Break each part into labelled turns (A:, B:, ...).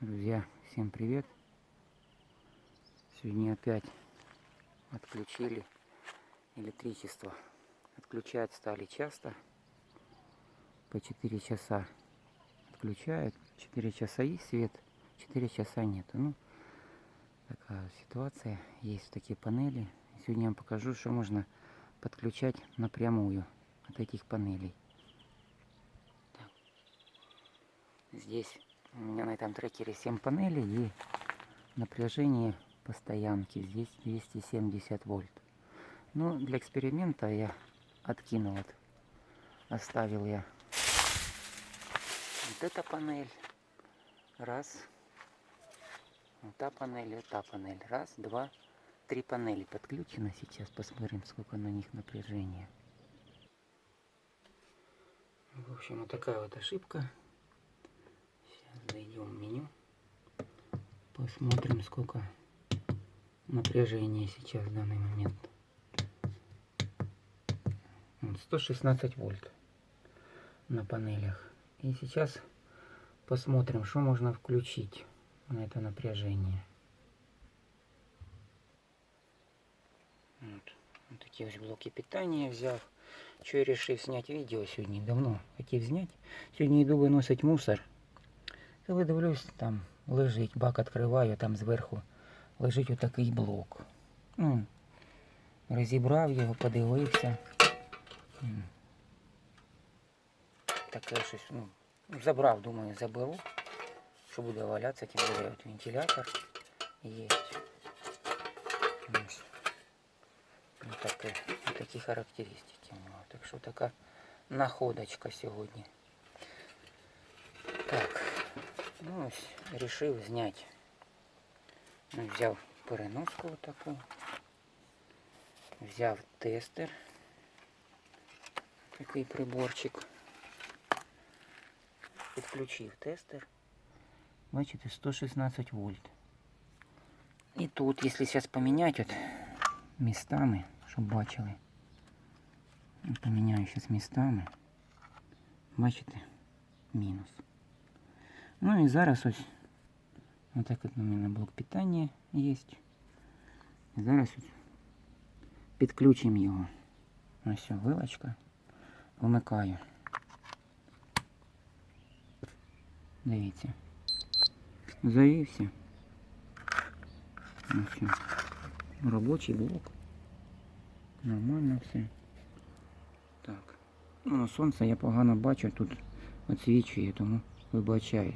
A: Друзья, всем привет! Сегодня опять отключили электричество. Отключать стали часто. По 4 часа отключают. 4 часа есть свет, 4 часа нету. Ну, такая ситуация. Есть такие панели. Сегодня я вам покажу, что можно подключать напрямую от этих панелей. Так. Здесь у меня на этом трекере 7 панелей и напряжение по стоянке здесь 270 вольт. Ну, для эксперимента я откинул вот, оставил я вот эта панель, раз, вот та панель, и та панель, раз, два, три панели подключено сейчас, посмотрим, сколько на них напряжения. В общем, вот такая вот ошибка Сейчас зайдем в меню. Посмотрим, сколько напряжения сейчас в данный момент. Вот 116 вольт на панелях. И сейчас посмотрим, что можно включить на это напряжение. Вот, вот такие ось блоки питания взяв. Що я вирішив зняти відео сьогодні. Давно хотів зняти. Сьогодні йду виносити мусор. Коли дивлюсь, там лежить, бак відкриваю, там зверху лежить отакий блок. Ну, розібрав його, подивився. Таке щось, ну, забрав, думаю, заберу. Що буде валятися, тим буде от вентилятор. Є. Ось. Ну, такі характеристики. Так що така находочка сьогодні. ну ось, рішив зняти. Ну, Взяв переноску таку. Взяв тестер. Такий приборчик. Підключив тестер. Бачите, 116 вольт. І тут, якщо зараз поміняти от містами, щоб бачили. Поміняю зараз містами. Бачите? Мінус. Ну і зараз ось отак от у мене блок питання є. І зараз ось підключимо його. Ось вилочка. Вмикаю. Дивіться. Завівся. Ось. Робочий блок. Нормально все. Так. Ну, сонце я погано бачу, тут відсвічує, тому вибачаю.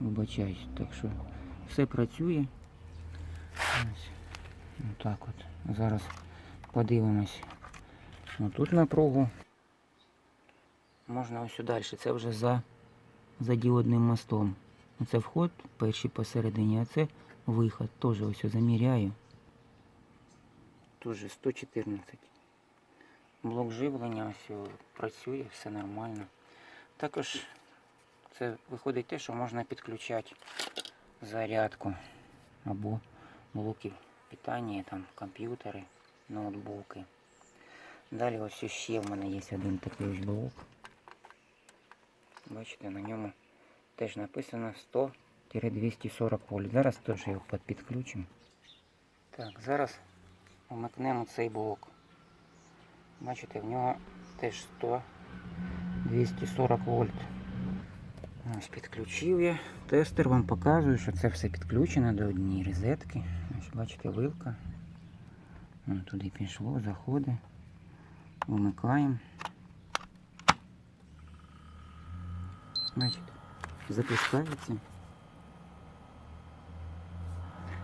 A: Вибачаюсь. Так що все працює. Ось. Отак от. Зараз подивимось. Ну, тут напругу. Можна ось далі. Це вже за, за діодним мостом. Це вход перший посередині, а це виход. Теж ось заміряю. Тоже 114. Блок живлення ось працює, все нормально. Також це виходить те, що можна підключати зарядку або блоки питання, там комп'ютери, ноутбуки. Далі ось ще в мене є один такий ось блок. Бачите, на ньому теж написано 100-240 вольт. Зараз теж його підключимо. Так, зараз вмикнемо цей блок. Бачите, в нього теж 100 240 вольт. Ось підключив я. Тестер вам показує, що це все підключено до однієї розетки. Ось бачите, вилка. Вон туди пішло, заходить. Вмикаємо. Бачите, запускається.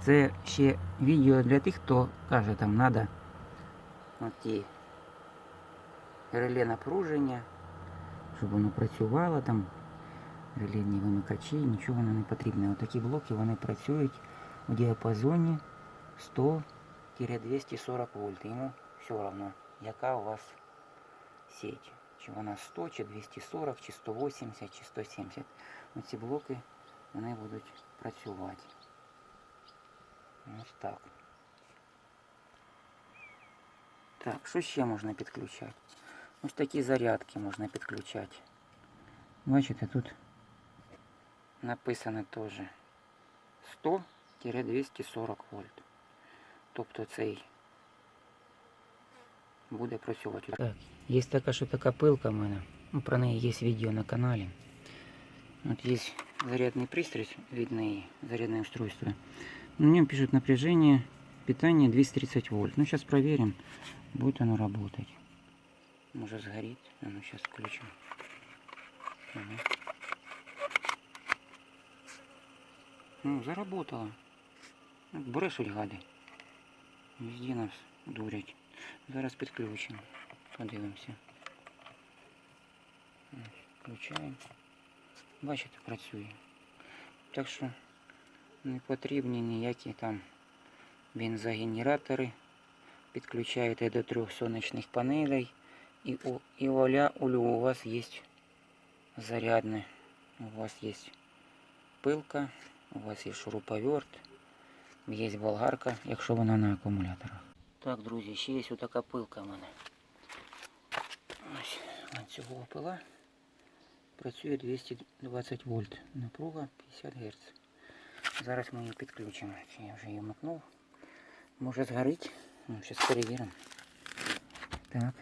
A: Це ще відео для тих, хто каже, там треба ті реле напруження, щоб воно працювало там, релейні вимикачі, нічого воно не потрібно. Отакі блоки вони працюють у діапазоні 100-240 вольт. Йому все одно, яка у вас сеть. Чи вона 100, чи 240, чи 180, чи 170. Оці блоки вони будуть працювати. Ось так. Так, що ще можна підключати? Ось такі зарядки можна підключати. Бачите, тут написано теж 100-240 вольт. Тобто цей буде працювати. Так, є така, що така пилка в мене. Ну, про неї є відео на каналі. Вот есть зарядный пристрой від неї, зарядное устройство. На нем пишут напряжение питания 230 вольт. Ну, сейчас проверим, будет оно работать. Может сгорит. А ну, сейчас включим. Ага. Ну, заработало. Ну, Брешуть гади. Везде нас дурять. Зараз підключимо. Подивимося. Включаємо. Бачите, працює. Так що не потрібні ніякі там бензогенератори. Підключаєте до трьох сонячних панелей. І у, і оля, улю, у вас є зарядне. У вас є пилка, у вас є шуруповерт, є болгарка, якщо вона на акумуляторах. Так, друзі, ще є отака пилка в мене. Ось ланцюгова пила. Працює 220 вольт. Напруга 50 Гц. Зараз ми її підключимо. Чи Я вже її вмикнув. Може згорить. Ну, зараз перевіримо. Так.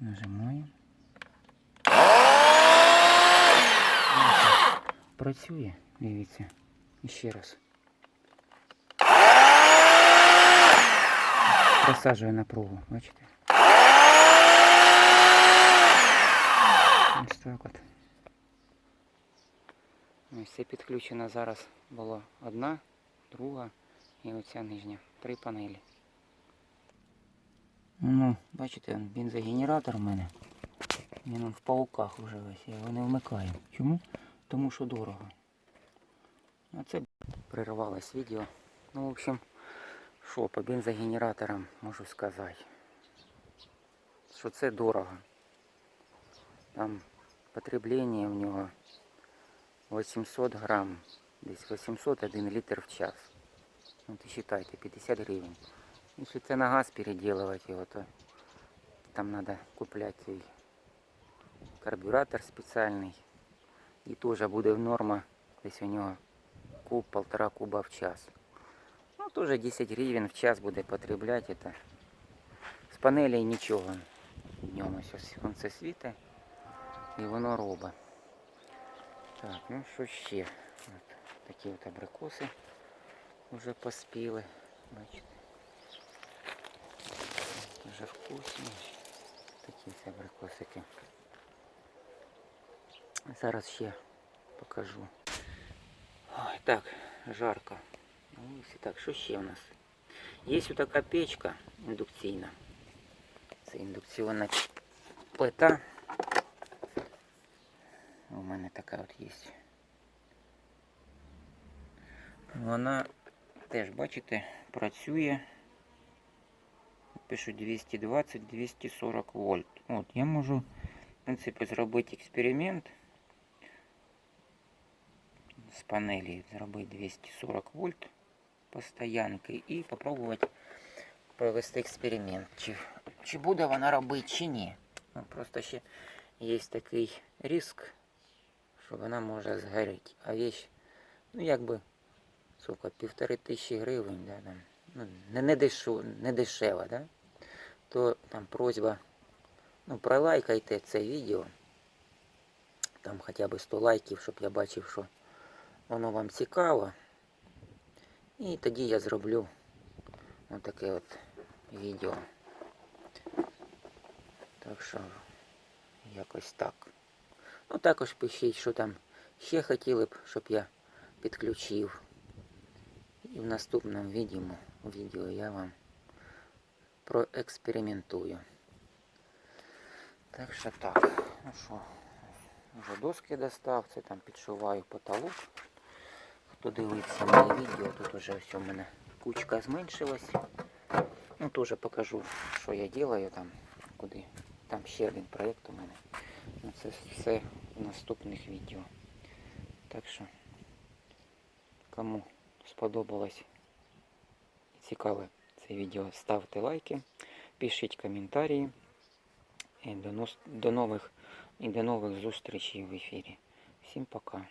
A: Нажимаємо. Працює, дивіться. І ще раз. Просаджує напругу, бачите? Ось так от. Ось це підключено зараз було одна, друга і оця нижня. Три панелі. Ну, бачите, бензогенератор в мене. Він в пауках вже весь, я його не вмикаю. Чому? Тому що дорого. А це прервалось відео. Ну, в общем, що по бензогенераторам можу сказати. Що це дорого. Там потребление у нього 800 грам, десь 801 літр в час. Ну, ти считайте, 50 гривень. Якщо це на газ переделывать його, то там надо купляти карбюратор спеціальний. І теж буде норма, десь у нього куб, полтора куба в час. Ну, теж 10 гривень в час буде потребляти. Это. З панелей нічого. Днем ось сонце світить. І воно робить. Так, ну що ще? От, такі от абрикоси вже поспіли. Бачите. Дуже вкусні. Такі ось абрикосики. Зараз ще покажу. Ой, так, жарко. Ну, ось і так, що ще у нас? Є ось така печка індукційна. Це індукційна плита. У мене така от є. Вона теж, бачите, працює. Пишу 220-240 вольт. От, я можу, в принципі, зробити експеримент З панелі, зробити 240 вольт постоянки і спробувати провести експеримент. Чи, чи буде вона робити, чи ні. Ну, просто ще є такий риск, що вона може згоріти. А вещь, ну якби, сука, півтори тисячі гривень, да, там, ну, не, не, дешу, не дешево, да? то там просьба, ну, пролайкайте це відео. Там хоча б 100 лайків, щоб я бачив, що воно вам цікаво. І тоді я зроблю отаке от відео. Так що якось так. Ну також пишіть, що там ще хотіли б, щоб я підключив. І в наступному відео, відео я вам проекспериментую. Так що так. Ну що, вже доски достав, це там підшиваю потолок. Хто дивиться моє відео, тут уже все в мене кучка зменшилась. Ну теж покажу, що я делаю там, куди. Там ще один проєкт у мене. Ну, Це все в наступних відео. Так що, кому сподобалось і цікаве це відео, ставте лайки, пишіть коментарі. І до, до нових і до нових зустрічей в ефірі. Всім пока.